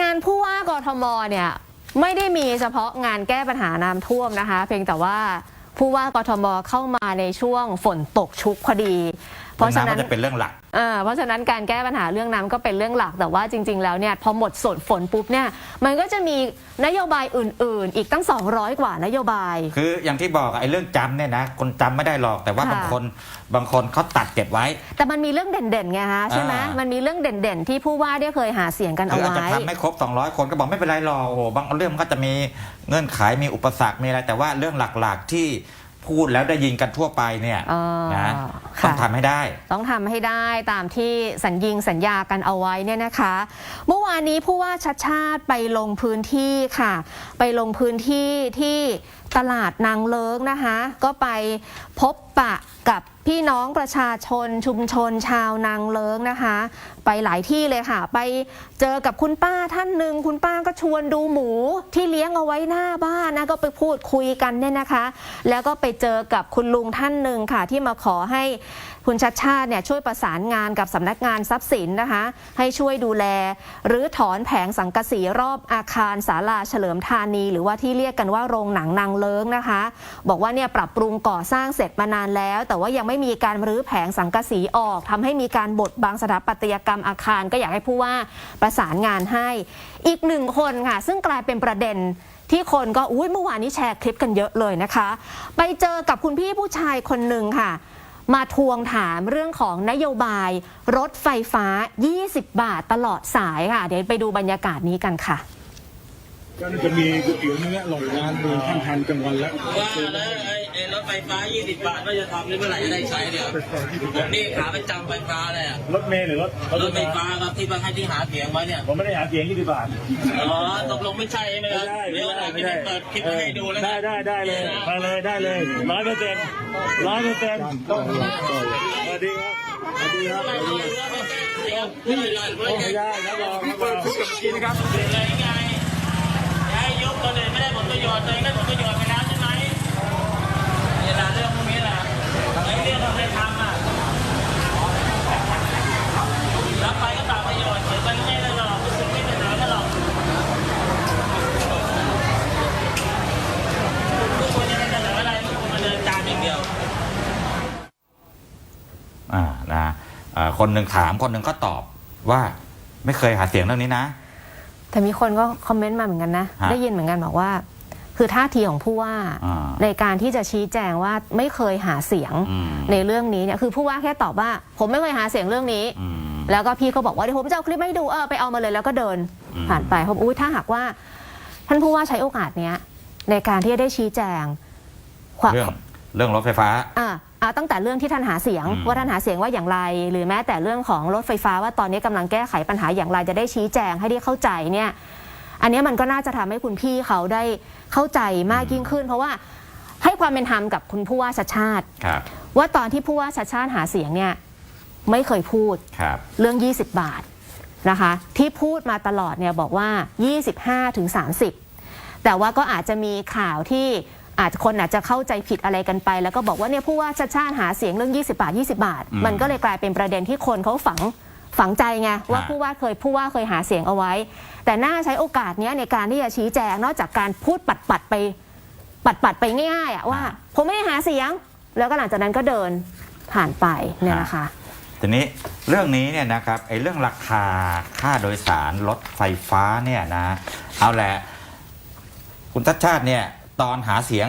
งานผู้ว่ากทมเนี่ยไม่ได้มีเฉพาะงานแก้ปัญหาน้ำท่วมนะคะ เพียงแต่ว่าผู้ว่ากทมเข้ามาในช่วงฝนตกชุกพอดี เพราะฉะนั้นำก็จะเป็นเรื่องหลักอ่าเพราะฉะนั้นการแก้ปัญหาเรื่องน้ำก็เป็นเรื่องหลักแต่ว่าจริง ๆ แล้วเนี่ยพอหมดสดฝนปุ๊บเนี่ยมันก็จะมีนโยบายอื่น ๆ อีกตั้ง 200 กว่านโยบาย คืออย่างที่บอกอะไอ้เรื่องจำเนี่ยนะคนจำไม่ได้หรอกแต่ว่าค่ะบางคนบางคนเขาตัดเก็บไว้ แต่มันมีเรื่องเด่นๆไงฮะใช่ไหมอ่ามัมันมีเรื่องเด่นๆ ที่ผู้ว่าได้เคยหาเสียงกันคืเอาออาจจะไว้ทำไม่ครบ 200 คนก็บอกไม่เป็นไรหรอกโอ้โหบางเรื่องมันก็จะมีเงื่อนไขมีอุปสรรคมีอะไรแต่ว่าเรื่องหลักๆที่ พูดแล้วได้ยินกันทั่วไปเนี่ยอ๋อนะค่ะต้องทำให้ได้ ต้องทำให้ได้ตามที่สัญญิงสัญญากันเอาไว้เนี่ยนะคะ เมื่อวานนี้ผู้ว่าชัดชาติไปลงพื้นที่ค่ะ ไปลงพื้นที่ที่ตลาดนางเลิงนะคะ ก็ไปพบปะกับพี่น้องประชาชนชุมชนชาวนางเลิงนะคะ ไปหลายที่เลยค่ะ ไปเจอกับคุณป้าท่านหนึ่งคุณป้าก็ชวนดูหมูที่เลี้ยงเอาไว้หน้าบ้านนะก็ไปพูดคุยกันเนี่ยนะคะ แล้วก็ไปเจอกับคุณลุงท่านหนึ่งค่ะ ที่มาขอให้คุณชัดชาติเนี่ยช่วยประสานงานกับสำนักงานทรัพย์สินนะคะ ให้ช่วยดูแล หรือถอนแผงสังกะสีรอบอาคารศาลาเฉลิมธานี หรือว่าที่เรียกกันว่าโรงหนังนางเลิงนะคะ บอกว่าเนี่ยปรับปรุงก่อสร้างเสร็จมานานแล้ว แต่ว่ายังไม่มีการรื้อแผงสังกะสีออกทำให้มีการบดบังสถาปัตยกรรมอาคารก็อยากให้ผู้ว่าประสานงานให้ อีกหนึ่งคนค่ะ ซึ่งกลายเป็นประเด็นที่คนก็อุ้ยเมื่อวานนี้แชร์คลิปกันเยอะเลยนะคะ ไปเจอกับคุณพี่ผู้ชายคนหนึ่งค่ะ มาทวงถามเรื่องของนโยบาย รถไฟฟ้า 20 บาทตลอดสายค่ะ เดี๋ยวไปดูบรรยากาศนี้กันค่ะ ก็จะมีก๋วยเตี๋ยวเนื้ออร่อยร้านเมืองท่านทันกลางวันแล้วว่าแล้วไอ้ไอ้รถไฟฟ้า 20 บาทว่าจะทำนี่เมื่อไหร่จะได้ใช้เดี๋ยวผมนี่ขาประจำไฟฟ้าเลยอะรถเมล์หรือรถรถไฟฟ้าครับที่มาให้ที่หาเสียงไว้เนี่ยผมไม่ได้หาเสียง20บาทอ๋อตกลงไม่ใช่ใช่ไหมครับไม่ได้เดี๋ยวไม่หได้ลังไม่จะได้เปิดคลิปให้ดูแล้วได้ได้ได้เลยมาเลยได้เลยร้อยเปอร์เซ็นต์ร้อยเปอร์เซ็นต์สวัสดีครับสวัสดีครับสวัสดีครับไม่ได้ไม่ได้ครับรองครับรองกินครับ ประโยชน์ตัวเองได้ผลประโยชน์ไปแล้วใช่ไหมเวลาเรื่องพวกนี้แหละไอ้เรื่องเราไม่ทำอะรับไปก็ตามประโยชน์เสียไปไม่ได้หรอกคุณไม่เป็นไรก็หรอกทุกคนจะเสนออะไรทุกคนมาเดินตามอย่างเดียว อ่านะอ่าคนหนึ่งถามคนหนึ่งก็ตอบว่าไม่เคยหาเสียงเรื่องนี้นะ แต่มีคนก็คอมเมนต์มาเหมือนกันนะ ฮะ ได้ยินเหมือนกันบอกว่า คือท่าทีของผู้ว่าอ่าในการที่จะชี้แจงว่าไม่เคยหาเสียงอืมในเรื่องนี้เนี่ยคือผู้ว่าแค่ตอบว่า ผมไม่เคยหาเสียงเรื่องนี้อืมแล้วก็พี่ก็บอกว่าเดี๋ยวผมจะเอาคลิปมาให้ดูเออไปเอามาเลยแล้วก็เดินอืมผ่านไปผมอุ้ยถ้าหากว่า ท่านผู้ว่าใช้โอกาสเนี้ยในการที่จะได้ชี้แจงความเรื่องเรื่องรถไฟฟ้าอ่าอ่าตั้งแต่เรื่องที่ท่านหาเสียงอืมว่าท่านหาเสียงว่าอย่างไร หรือแม้แต่เรื่องของรถไฟฟ้าว่าตอนนี้กำลังแก้ไขปัญหาอย่างไรจะได้ชี้แจงให้ได้เข้าใจเนี่ย อันเนี้ยมันก็น่าจะทำให้คุณพี่เขาได้เข้าใจมากยิ่งขึ้น เพราะว่าให้ความเป็นธรรมกับคุณผู้ว่าชัดชาติครับว่าตอนที่ผู้ว่าชัดชาติหาเสียงเนี่ยไม่เคยพูดครับเรื่อง 20 บาทนะคะ ที่พูดมาตลอดเนี่ยบอกว่า 25ถึง30 แต่ว่าก็อาจจะมีข่าวที่อาจจะคนอาจจะเข้าใจผิดอะไรกันไป แล้วก็บอกว่าเนี่ยผู้ว่าชาติชาติหาเสียงเรื่อง 20 บาท 20 บาทอืมมันก็เลยกลายเป็นประเด็นที่คนเขาฝัง ฝังใจไงว่าฮะผู้ว่าเคยผู้ว่าเคยหาเสียงเอาไว้ แต่น่าใช้โอกาสเนี้ยในการที่จะชี้แจงนอกจากการพูดปัดปัดๆไป ปัดปัดๆไปง่ายๆอะว่า ผมไม่ได้หาเสียง แล้วก็หลังจากนั้นก็เดินผ่านไปเนี่ยนะคะทีนี้เรื่องนี้เนี่ยนะครับไอ้เรื่องราคาค่าโดยสารรถไฟฟ้าเนี่ยนะเอาแหละคุณทัชชาติเนี่ยตอนหาเสียง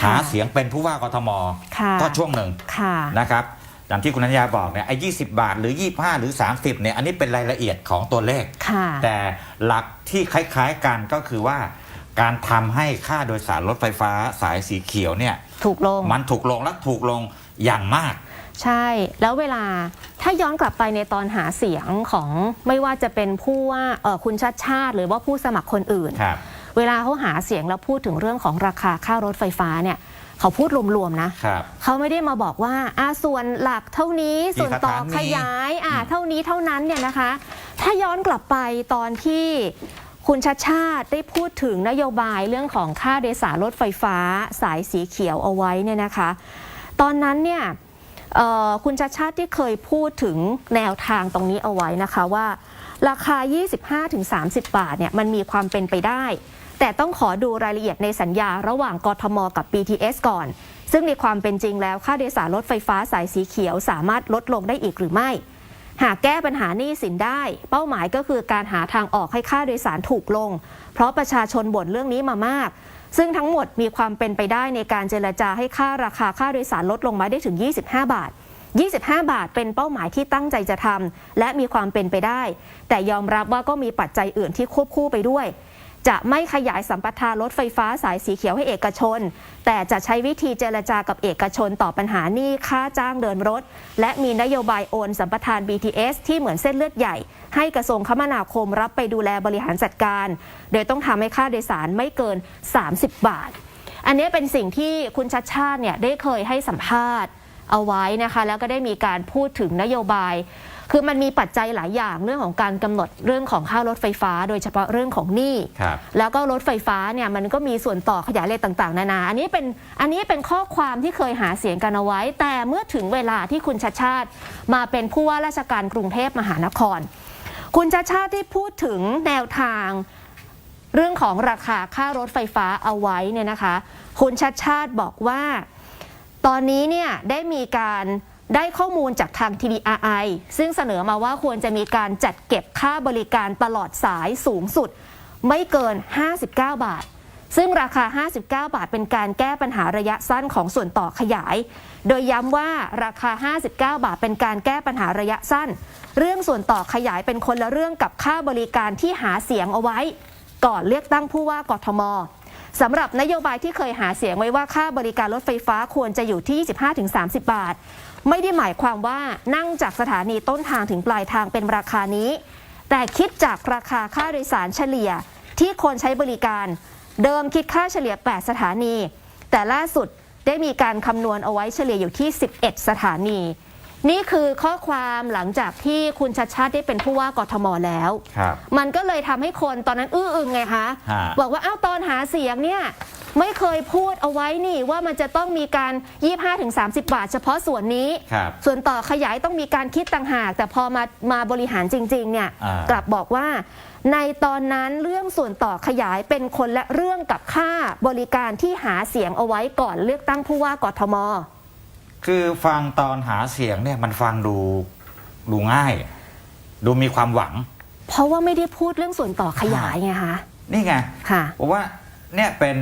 ค่ะหาเสียงเป็นผู้ว่ากทมค่ะก็ช่วงหนึ่งค่ะนะครับ อย่างที่คุณนัญญาบอกเนี่ยไอ้ยีบาทหรือ 25 หรือ 30เนี่ยอันนี้เป็นรายละเอียดของตัวเลข ค่ะแต่หลักที่คล้าย ๆกันก็คือว่า การทำให้ค่าโดยสารรถไฟฟ้าสายสีเขียวเนี่ยถูกลง มันถูกลงและถูกลงอย่างมาก ใช่ แล้วเวลาถ้าย้อนกลับไปในตอนหาเสียงของไม่ว่าจะเป็นผู้ว่าเออคุณชัดชาติ หรือว่าผู้สมัครคนอื่น ครับ เวลาเขาหาเสียงแล้วพูดถึงเรื่องของราคาค่ารถไฟฟ้าเนี่ย เขาพูดรวมๆนะครับ เขาไม่ได้มาบอกว่าอาส่วนหลักเท่านี้กี่ส่วนต่อสถานีขยายอ่าอืมเท่านี้เท่านั้นเนี่ยนะคะ ถ้าย้อนกลับไปตอนที่คุณชัดชาติได้พูดถึงนโยบายเรื่องของค่าโดยสารรถไฟฟ้าสายสีเขียวเอาไว้เนี่ยนะคะ ตอนนั้นเนี่ยเอ่อคุณชัดชาติที่เคยพูดถึงแนวทางตรงนี้เอาไว้นะคะว่า ราคา 25-30 บาทเนี่ยมันมีความเป็นไปได้ แต่ต้องขอดูรายละเอียดในสัญญาระหว่างกทมกับ BTS ก่อน ซึ่งในความเป็นจริงแล้วค่าโดยสารรถไฟฟ้าสายสีเขียวสามารถลดลงได้อีกหรือไม่ หากแก้ปัญหาหนี้สินได้ เป้าหมายก็คือการหาทางออกให้ค่าโดยสารถูกลง เพราะประชาชนบ่นเรื่องนี้มามาก ซึ่งทั้งหมดมีความเป็นไปได้ในการเจรจาให้ค่าราคาค่าโดยสารลดลงมาได้ถึง 25 บาท25 บาทเป็นเป้าหมายที่ตั้งใจจะทำและมีความเป็นไปได้ แต่ยอมรับว่าก็มีปัจจัยอื่นที่ควบคู่ไปด้วย จะไม่ขยายสัมปทานรถไฟฟ้าสายสีเขียวให้เอกชน แต่จะใช้วิธีเจรจากับเอกชนต่อปัญหานี้ค่าจ้างเดินรถ และมีนโยบายโอนสัมปทาน BTS ที่เหมือนเส้นเลือดใหญ่ ให้กระทรวงคมนาคมรับไปดูแลบริหารจัดการ โดยต้องทำให้ค่าโดยสารไม่เกิน 30 บาท อันนี้เป็นสิ่งที่คุณชัดชาติเนี่ยได้เคยให้สัมภาษณ์ เอาไว้นะคะ แล้วก็ได้มีการพูดถึงนโยบาย คือมันมีปัจจัยหลายอย่างเรื่องของการกำหนดเรื่องของค่ารถไฟฟ้า โดยเฉพาะเรื่องของหนี้ครับแล้วก็รถไฟฟ้าเนี่ยมันก็มีส่วนต่อขยายอะไรต่างๆ นานา อันนี้เป็นอันนี้เป็นข้อความที่เคยหาเสียงกันเอาไว้ แต่เมื่อถึงเวลาที่คุณชัดชาติ มาเป็นผู้ว่าราชการกรุงเทพมหานคร คุณชัดชาติที่พูดถึงแนวทางเรื่องของราคาค่ารถไฟฟ้าเอาไว้เนี่ยนะคะ คุณชัดชาติบอกว่า ตอนนี้เนี่ยได้มีการได้ข้อมูลจากทาง TDRI ซึ่งเสนอมาว่าควรจะมีการจัดเก็บค่าบริการตลอดสายสูงสุด ไม่เกิน 59 บาท ซึ่งราคา 59 บาทเป็นการแก้ปัญหาระยะสั้นของส่วนต่อขยาย โดยย้ำว่าราคา 59 บาทเป็นการแก้ปัญหาระยะสั้น เรื่องส่วนต่อขยายเป็นคนละเรื่องกับค่าบริการที่หาเสียงเอาไว้ ก่อนเลือกตั้งผู้ว่ากทม สำหรับนโยบายที่เคยหาเสียงไว้ว่าค่าบริการรถไฟฟ้าควรจะอยู่ที่ 25-30 บาท ไม่ได้หมายความว่านั่งจากสถานีต้นทางถึงปลายทางเป็นราคานี้ แต่คิดจากราคาค่าโดยสารเฉลี่ยที่คนใช้บริการ เดิมคิดค่าเฉลี่ย 8 สถานี แต่ล่าสุดได้มีการคำนวณเอาไว้เฉลี่ยอยู่ที่ 11 สถานี นี่คือข้อความหลังจากที่คุณชัดชาติได้เป็นผู้ว่ากทมแล้ว ครับ มันก็เลยทำให้คนตอนนั้นอื้ออึงไงคะ ฮะ บอกว่าอ้าวตอนหาเสียงเนี่ยไม่เคยพูดเอาไว้นี่ว่ามันจะต้องมีการ 25-30 บาท เฉพาะส่วนนี้ ครับ ส่วนต่อขยายต้องมีการคิดต่างหาก แต่พอมามาบริหารจริงๆเนี่ยอ่ากกลับบอกว่า ในตอนนั้นเรื่องส่วนต่อขยายเป็นคนละเรื่องกับค่าบริการที่หาเสียงเอาไว้ก่อนเลือกตั้งผู้ว่ากทม คือฟังตอนหาเสียงเนี่ยมันฟังดูดูง่าย ดูมีความหวัง เพราะว่าไม่ได้พูดเรื่องส่วนต่อขยายไงคะนี่ไงค่ะผมว่าเนี่ยเป็น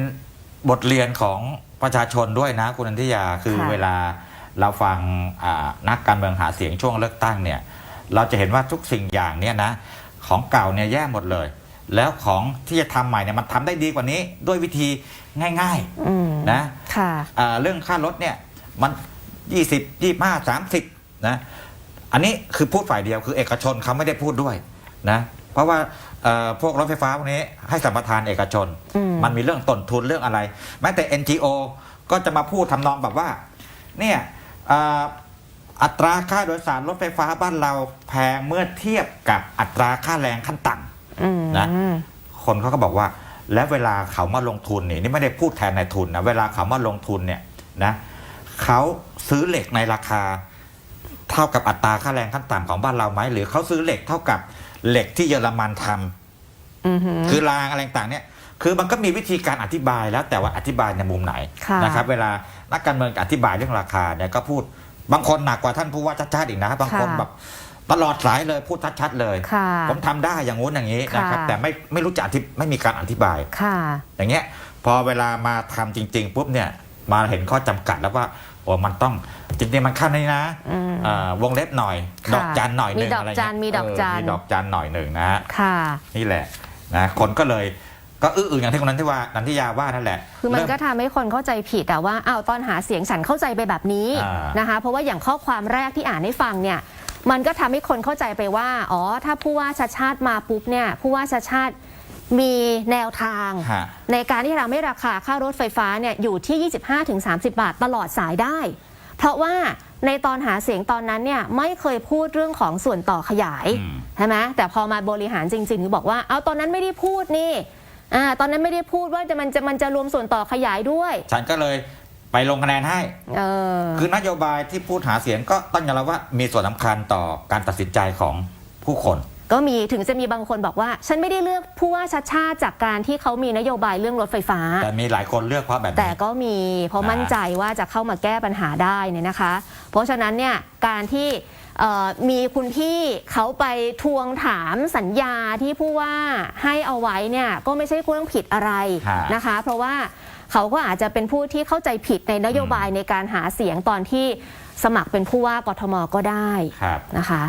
บทเรียนของประชาชนด้วยนะคุณนันทิยาคือค่ะเวลาเราฟังอ่านักการเมืองหาเสียงช่วงเลือกตั้งเนี่ย เราจะเห็นว่าทุกสิ่งอย่างเนี่ยนะของเก่าเนี่ยแย่หมดเลย แล้วของที่จะทำใหม่เนี่ยมันทำได้ดีกว่านี้ ด้วยวิธีง่ายอืมๆนะค่ะอ่าเรื่องค่ารถเนี่ยมัน 20 25 30นะอันนี้คือพูดฝ่ายเดียวคือเอกชนเขาไม่ได้พูดด้วยนะเพราะว่าเอ่อพวกรถไฟฟ้าพวกนี้ให้สัมปทานเอกชนอืมมันมีเรื่องต้นทุนเรื่องอะไร แม้แต่ NGO ก็จะมาพูดทำนองแบบว่าเนี่ยอ่าอัตราค่าโดยสารรถไฟฟ้าบ้านเราแพงเมื่อเทียบกับอัตราค่าแรงขั้นต่ำอืมนะคนเขาก็บอกว่า แล้วเวลาเขามาลงทุนนี่นี่ไม่ได้พูดแทนนายทุนนะเวลาเขามาลงทุนเนี่ยนะ เขาซื้อเหล็กในราคา เท่ากับอัตราค่าแรงขั้นต่ำของบ้านเราไหมหรือเขาซื้อเหล็กเท่ากับเหล็กที่เยอรมันทำอือหือคือรางอะไรต่างๆเนี่ย คือมันก็มีวิธีการอธิบายแล้วแต่ว่าอธิบายในมุมไหนค่ะนะครับ เวลานักการเมืองอธิบายเรื่องราคาเนี่ยก็พูดบางคนหนักกว่าท่านผู้ว่าชัดชาติอีกนะครับบางคนแบบตลอดสายเลยพูดชัดๆเลยค่ะผมทำได้อย่างงู้นอย่างนี้นะครับค่ะแต่ไม่ไม่รู้จะอธิไม่มีการอธิบายค่ะอย่างเงี้ยพอเวลามาทำจริง ๆ ปุ๊บเนี่ย มาเห็นข้อจำกัดแล้วว่าโอ้มันต้องจริงๆมันขั้นนี้นะอืมอ่าวงเล็บหน่อยค่ะดอกจันหน่อยหนึ่งมีดอกอะไรจัเงี้นยมีดอกเจันมีดอกจันหน่อยหนึ่งนะฮะค่ะนี่แหละนะคนก็เลยก็อื้ออึงอย่างที่คนนั้นที่ว่านันทิยาว่านั่นแหละ คือมันเริ่ก็ทำให้คนเข้าใจผิดอะว่าอ้าวตอนหาเสียงฉันเข้าใจไปแบบนี้อ่านนะคะเพราะว่าอย่างข้อความแรกที่อ่านให้ฟังเนี่ยมันก็ทำให้คนเข้าใจไปว่า อ๋อ ถ้าผู้ว่าชาติชาติมาปุ๊บเนี่ยผู้ว่าชาติชาติ มีแนวทาง ฮะ ในการที่ทำให้ราคาค่ารถไฟฟ้าเนี่ยอยู่ที่ 25-30 บาทตลอดสายได้ เพราะว่าในตอนหาเสียงตอนนั้นเนี่ยไม่เคยพูดเรื่องของส่วนต่อขยายอืม ใช่ไหมแต่พอมาบริหารจริงๆถึงบอกว่าเอาตอนนั้นไม่ได้พูดนี่อ่าตอนนั้นไม่ได้พูดว่าจะมันจะมันจะรวมส่วนต่อขยายด้วยฉันก็เลยไปลงคะแนนให้ เออ คือนโยบายที่พูดหาเสียงก็ต้องยอมรับว่ามีส่วนสำคัญต่อการตัดสินใจของผู้คน ก็มีถึงจะมีบางคนบอกว่า ฉันไม่ได้เลือกผู้ว่าชัดชาติจากการที่เขามีนโยบายเรื่องรถไฟฟ้า แต่มีหลายคนเลือกเพราะแบบแต่นี้ก็มีเพราะนะมั่นใจว่าจะเข้ามาแก้ปัญหาได้เนี่ยนะคะ เพราะฉะนั้นเนี่ยการที่เอ่อมีคุณพี่เขาไปทวงถามสัญญาที่ผู้ว่าให้เอาไว้เนี่ยก็ไม่ใช่เรื่องผิดอะไรฮะนะคะ เพราะว่าเขาก็อาจจะเป็นผู้ที่เข้าใจผิดในนโยบายในการหาเสียงตอนที่สมัครเป็นผู้ว่ากทมก็ได้ครับนะคะ